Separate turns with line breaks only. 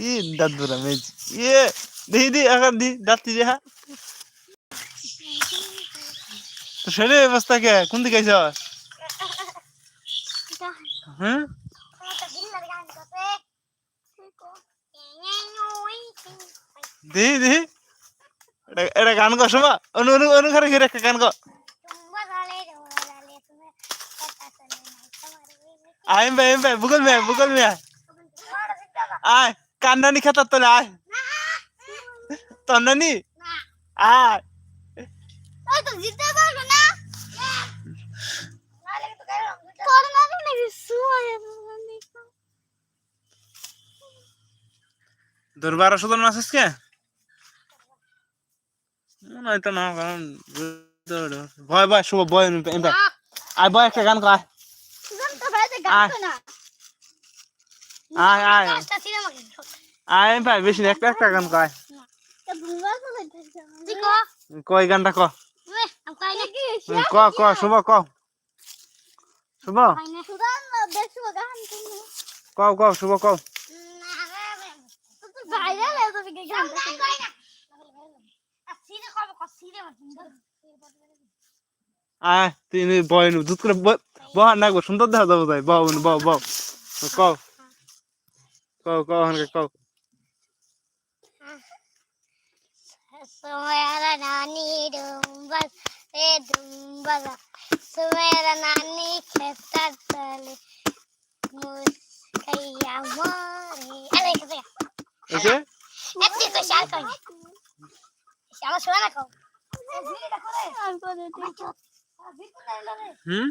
ই দাঁত ধরা মেজ ইয়ে দেখি দি এখন দি দাঁত দি হ্যাঁ তো সেরে অবস্থা কে কোন দিকে আইছ হ্যাঁ দেখি দেখি এটা গান গো শোভা অনু অনু অনু ঘরে ঘিরে একটা গান গো আইম ভাই আইম ভাই বুগল মে বুগল মে আয় কান্নানি খেতার তোলে আয়।
তোর
দরবার সুদন মাছ আজকে না কারণ ভয় ভয় শুভ ভয় আয় ভয় একটা গান
ভাইতে
আয়। আয় আয়। আয় ভাই বেশি না একটা একটা গান গায়
দিকো
কই গানটা ক? ক ক? শুভ ক। শুভ?
কাই না। সুদান দেখছ গান তুমি
ক ক শুভ ক
বাইরে লে তো বিকে গান সিনে কবে ক? সিনে
আয় তুই বয় নু দুধ করে বহ না সুন্দর দেখা যাব তাই। বহ বহ। বহ ক ক ক হনকে ক
সুমেরা নানি ডুম্বল এ ডুম্বল সুমেরা নানি খেতার তলে মুস্কাইয়া মরে আরে কে
ওকে
একটি তো শাল কই আমার শোনা না কও ভিডিওটা করে আর করে দিই
হুম